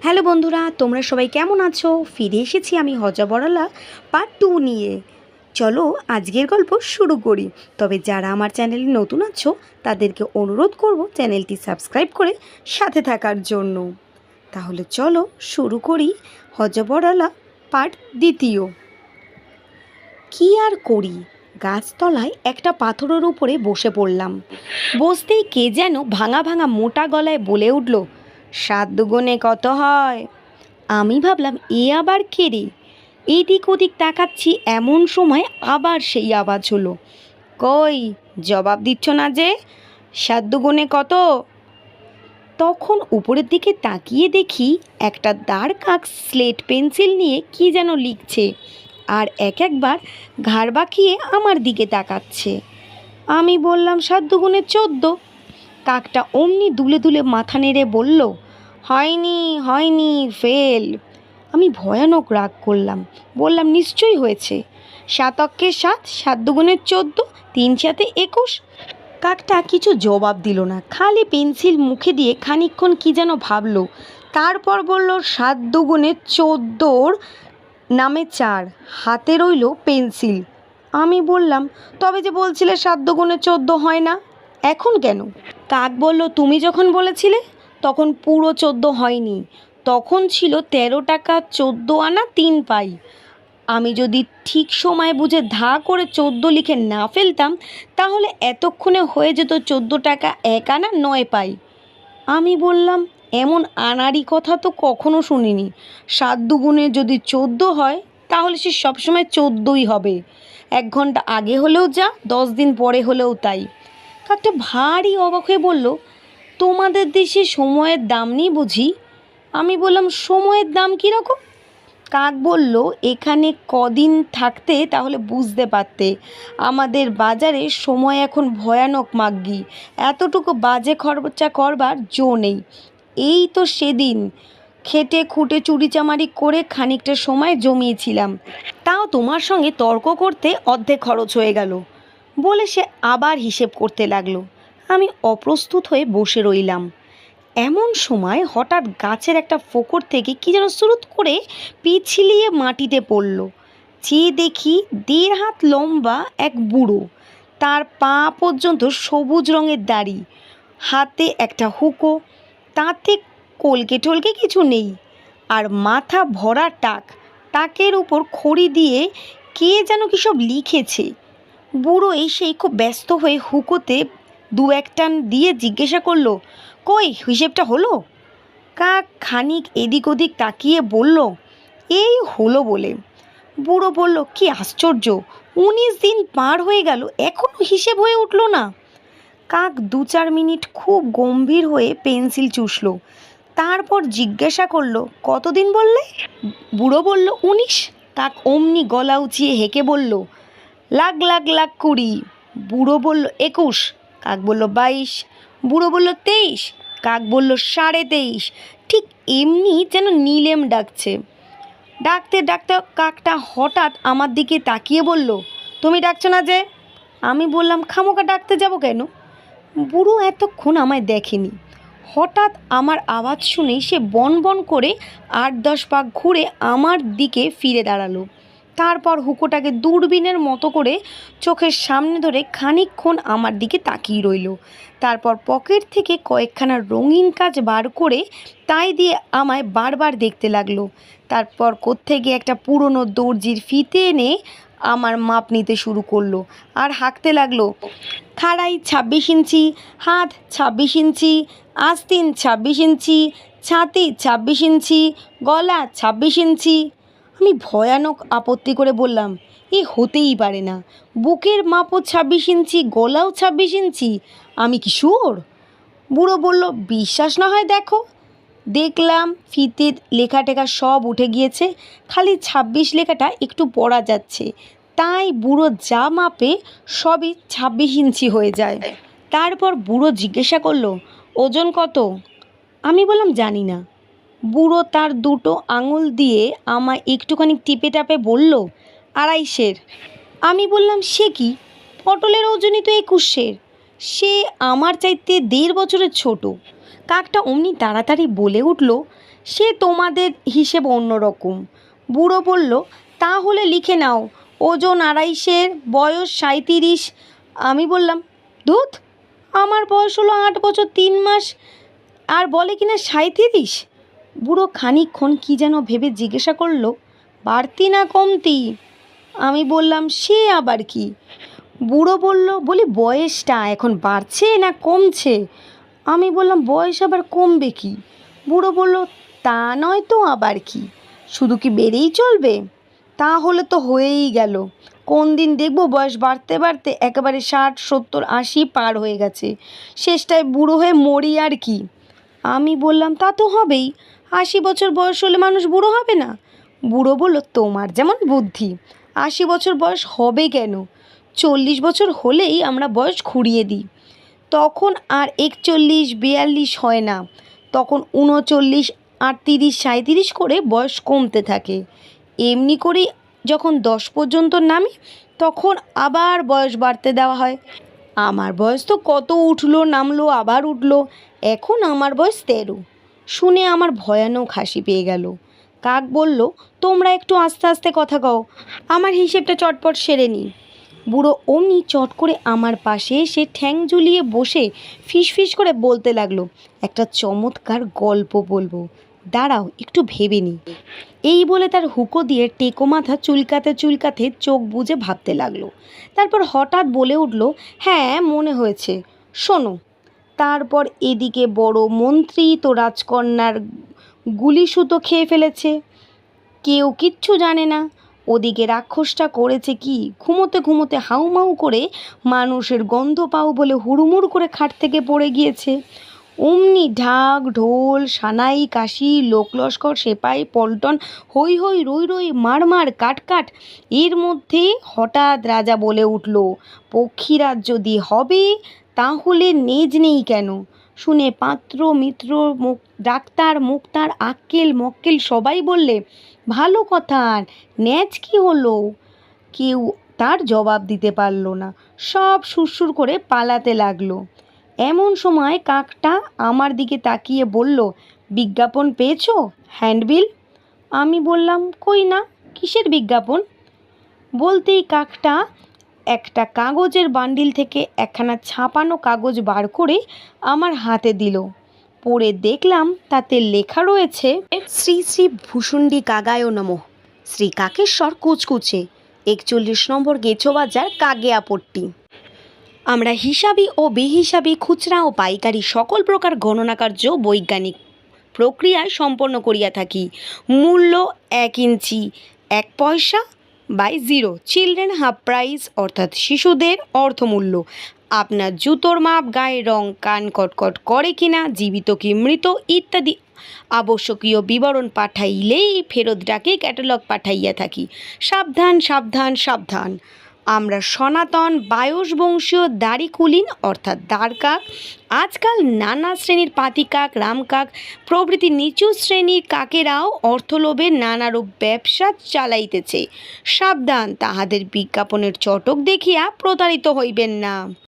Hello বন্ধুরা, তোমরা সবাই কেমন আছো? ফিরে এসেছি আমি হজা বড়ালা পার্ট টু নিয়ে। চলো আজকের গল্প শুরু করি। তবে যারা আমার চ্যানেলে নতুন আছো, তাদেরকে অনুরোধ করব চ্যানেলটি সাবস্ক্রাইব করে সাথে থাকার জন্য। তাহলে চলো শুরু করি হজা বড়ালা পার্ট দ্বিতীয়। কি আর করি? গাছতলায় একটা পাথরের উপরে বসে পড়লাম। বসতেই কে যেন ভাঙা ভাঙা মোটা গলায় বলে উঠল সাত দুগুণে কত হয়? আমি ভাবলাম, এ আবার কে রে? এদিক ওদিক তাকাচ্ছি, এমন সময় আবার সেই আওয়াজ হলো। কই, জবাব দিচ্ছ না যে? সাত দুগুণে কত? তখন উপরের দিকে তাকিয়ে দেখি, একটা দাঁড় কাক স্লেট পেন্সিল নিয়ে কি যেন লিখছে, আর এক একবার ঘাড় বাঁকিয়ে আমার দিকে তাকাচ্ছে। আমি বললাম, সাত দুগুণে চোদ্দ। কাকটা অমনি দুলে দুলে মাথা নেড়ে বলল হয়নি হয়নি ফেল আমি ভয়ানক রাগ করলাম, বললাম, নিশ্চয়ই হয়েছে। সাত অক্ষে সাত সাত দুগুণের চোদ্দ, তিন সাথে একুশ। কাকটা কিছু জবাব দিল না, খালি পেন্সিল মুখে দিয়ে খানিকক্ষণ কি যেন ভাবলো। তারপর বলল, সাত দুগুণে চোদ্দোর নামে চার, হাতে রইল পেন্সিল। আমি বললাম, তবে যে বলছিলে সাত দুগুণে চোদ্দ হয় না, এখন কেন? কাক বলল, তুমি যখন বলেছিলে তখন পুরো চোদ্দ হয়নি। তখন ছিল তেরো টাকা চোদ্দ আনা তিন পাই। আমি যদি ঠিক সময় বুঝে ধা করে চোদ্দ লিখে না ফেলতাম, তাহলে এতক্ষণে হয়ে যেত চোদ্দ টাকা এক আনা নয় পাই। আমি বললাম, এমন আনারই কথা তো কখনো শুনিনি। সাত দুগুণে যদি চোদ্দ হয়, তাহলে সে সবসময় চোদ্দোই হবে। এক ঘণ্টা আগে হলেও যা, দশ দিন পরে হলেও তাই। কাকটা ভারী অবাক হয়ে বলল তোমাদের দেশে সময়ের দাম নেই বুঝি? আমি বললাম, সময়ের দাম কীরকম কাক বলল, এখানে কদিন থাকতে তাহলে বুঝতে পারতে। আমাদের বাজারে সময় এখন ভয়ানক, মাগ্গি। এতটুকু বাজে খরচা করবার জো নেই। এই তো সেদিন। খেটে খুঁটে চুরিচামারি করে খানিকটা সময় জমিয়েছিলাম। তাও তোমার সঙ্গে তর্ক করতে অর্ধেক খরচ হয়ে গেল। বলে সে আবার হিসেব করতে লাগল। আমি অপ্রস্তুত হয়ে বসে রইলাম। এমন সময় হঠাৎ গাছের একটা ফোকর থেকে কি যেন সুরুত করে পিছলিয়ে মাটিতে পড়ল। চেয়ে দেখি দেড় হাত লম্বা এক বুড়ো। তার পা পর্যন্ত সবুজ রঙের দাড়ি। হাতে একটা হুকো। তাতে কলকে টলকে কিছু নেই। আর মাথা ভরা টাক। টাকের উপর খড়ি দিয়ে কে যেন কী সব লিখেছে। বুড়ো এসেই খুব ব্যস্ত হয়ে হুকোতে দু এক টান দিয়ে জিজ্ঞাসা করল, কই, হিসেবটা হলো? কাক খানিক এদিক ওদিক তাকিয়ে বলল, এই হলো বলে। বুড়ো বলল, কি আশ্চর্য, উনিশ দিন পার হয়ে গেল এখনও হিসেব হয়ে উঠল না। কাক দু চার মিনিট খুব গম্ভীর হয়ে পেন্সিল চুষল, তারপর জিজ্ঞাসা করল, কতদিন বললে? বুড়ো বলল, উনিশ। কাক অমনি গলা উঁচিয়ে হেঁকে বলল, লাখ লাখ লাখ কুড়ি। বুড়ো বলল, একুশ। কাক বলল বাইশ, বুড়ো বলল তেইশ, কাক বলল সাড়ে তেইশ। ঠিক এমনি যেন নীলেম ডাকছে। ডাকতে ডাকতে কাকটা হঠাৎ আমার দিকে তাকিয়ে বলল, তুমি ডাকছো না যে? আমি বললাম খামোকা ডাকতে যাব কেন? বুড়ো এতক্ষণ আমায় দেখেনি। হঠাৎ আমার আওয়াজ শুনেই সে বন বন করে আট দশ পাক ঘুরে আমার দিকে ফিরে দাঁড়াল। তারপর হুকোটাকে দূরবীনের মতো করে চোখের সামনে ধরে খানিকক্ষণ আমার দিকে তাকিয়ে রইল। তারপর পকেট থেকে কয়েকখানা রঙিন কাজ বার করে তাই দিয়ে আমায় বারবার দেখতে লাগল। তারপর কোত্থেকে একটা পুরনো দর্জির ফিতে এনে আমার মাপ নিতে শুরু করল আর হাঁকতে লাগল, খাড়াই ছাব্বিশ ইঞ্চি, হাত ছাব্বিশ ইঞ্চি, আস্তিন ছাব্বিশ ইঞ্চি, ছাতি ছাব্বিশ ইঞ্চি, গলা ছাব্বিশ ইঞ্চি। আমি ভয়ানক আপত্তি করে বললাম, এ হতেই পারে না। বুকের মাপও ছাব্বিশ ইঞ্চি, গলাও ছাব্বিশ ইঞ্চি। আমি কি শুয়োর বুড়ো বলল, বিশ্বাস না হয় দেখো। দেখলাম ফিতে লেখা টেখা সব উঠে গিয়েছে, খালি ছাব্বিশ লেখাটা একটু পড়া যাচ্ছে। তাই বুড়ো যা মাপে সবই ছাব্বিশ ইঞ্চি হয়ে যায়। তারপর বুড়ো জিজ্ঞাসা করল, ওজন কত? আমি বললাম, জানি না। বুড়ো তার দুটো আঙুল দিয়ে আমায় একটুখানি টিপে টাপে বলল, আড়াইশের। আমি বললাম, সে কি? পটলের ওজনই তো একুশের। সে আমার চাইতে দেড় বছরের ছোট। কাকটা অমনি তাড়াতাড়ি বলে উঠল, সে তোমাদের হিসেব অন্যরকম। বুড়ো বলল, তাহলে লিখে নাও, ওজন আড়াইশের, বয়স সাঁইত্রিশ। আমি বললাম, ধুত! আমার বয়স হলো আট বছর তিন মাস, আর বলে কিনা সাঁইত্রিশ? বুড়ো খানিকক্ষণ কী যেন ভেবে জিজ্ঞাসা করল, বাড়তি না কমতি? আমি বললাম, সে আবার কি? বুড়ো বলল, বলি, বয়সটা এখন বাড়ছে না কমছে? আমি বললাম, বয়স আবার কমবে কি? বুড়ো বলল, তা নয় তো আবার কি? শুধু কি বেড়েই চলবে? তাহলে তো হয়েই গেল। কোন দিন দেখব বয়স বাড়তে বাড়তে একেবারে ষাট, সত্তর, আশি পার হয়ে গেছে। শেষটায় বুড়ো হয়ে মরি আর কি? আমি বললাম, তা তো হবেই। আশি বছর বয়স হলে মানুষ বুড়ো হবে না? বুড়ো বলল, তোমার যেমন বুদ্ধি, আশি বছর বয়স হবে কেন? চল্লিশ বছর হলেই আমরা বয়স খুঁড়িয়ে দিই। তখন আর একচল্লিশ, বিয়াল্লিশ হয় না। তখন উনচল্লিশ, আটত্রিশ, সাঁইত্রিশ করে বয়স কমতে থাকে। এমনি করেই যখন দশ পর্যন্ত নামি, তখন আবার বয়স বাড়তে দেওয়া হয়। আমার বয়স তো কত উঠল, নামলো, আবার উঠল। এখন আমার বয়স তেরো। শুনে আমার ভয়ানক হাসি পেয়ে গেল। কাক বলল, তোমরা একটু আস্তে আস্তে কথা কও। আমার হিসেবটা চটপট সেরে নিই। বুড়ো অমনি চট করে আমার পাশে এসে ঠ্যাং ঝুলিয়ে বসে ফিস ফিস করে বলতে লাগল, একটা চমৎকার গল্প বলব। দাঁড়াও, একটু ভেবে নি এই বলে তার হুকো দিয়ে টেকো মাথা চুলকাতে চুলকাতে চোখ বুজে ভাবতে লাগল। তারপর হঠাৎ বলে উঠল হ্যাঁ মনে হয়েছে। শোনো তারপর এদিকে বড় মন্ত্রী তো রাজকন্যার গুলি সুতো খেয়ে ফেলেছে। কেউ কিচ্ছু জানে না। ওদিকে রাক্ষসটা করেছে কি? ঘুমোতে ঘুমোতে হাউমাউ করে মানুষের গন্ধ পাও বলে হুড়ুমুড় করে খাট থেকে পড়ে গিয়েছে। অমনি ঢাক, ঢোল, সানাই, কাশি লোকলস্কর সেপাই, পল্টন হই হই রই রই, মার মার, কাট কাট, এর মধ্যে হঠাৎ রাজা বলে উঠল পক্ষীরাজ যদি হবে তাহলে নেজ নেই কেন? শুনে পাত্র, মিত্র, মুখ, ডাক্তার, মুক্তার, আক্কেল, মক্কেল সবাই বললে, ভালো কথা আর ন্যাচ কি হলো? কেউ তার জবাব দিতে পারল না। সব সুরসুর করে পালাতে লাগল। এমন সময় কাকটা আমার দিকে তাকিয়ে বলল, বিজ্ঞাপন পেয়েছ? হ্যান্ডবিল? আমি বললাম, কই না, কিসের বিজ্ঞাপন? বলতেই কাকটা একটা কাগজের বান্ডিল থেকে একখানা ছাপানো কাগজ বার করে আমার হাতে দিল। পড়ে দেখলাম তাতে লেখা রয়েছে, শ্রী শ্রী ভূষুণ্ডী কাগায় নমঃ। শ্রী কাকেশ্বর কুচকুচে, একচল্লিশ নম্বর গেছো বাজার কাগেয়াপট্টি। আমরা হিসাবি ও বেহিসাবি খুচরা ও পাইকারি সকল প্রকার গণনাকার্য বৈজ্ঞানিক প্রক্রিয়ায় সম্পন্ন করিয়া থাকি। মূল্য এক ইঞ্চি, এক পয়সা by zero. Children half price, অর্থাৎ শিশুদের অর্থমূল্য। আপনার জুতোর মাপ গায়ে রং, কান কটকট করে কিনা, জীবিত কি মৃত ইত্যাদি আবশ্যকীয় বিবরণ পাঠাইলেই ফেরত ডাকে ক্যাটালগ পাঠাইয়া থাকি। সাবধান সাবধান সাবধান। আমরা সনাতন বায়স বংশীয় দাড়িকুলিন অর্থাৎ দ্বারকাক আজকাল নানা শ্রেণির পাতিকাক, রামকাক, প্রভৃতি নিচু শ্রেণির কাকেরাও অর্থলোভে নানারূপ ব্যবসা চালাইতেছে। সাবধান, তাহাদের বিজ্ঞাপনের চটক দেখিয়া প্রতারিত হইবেন না।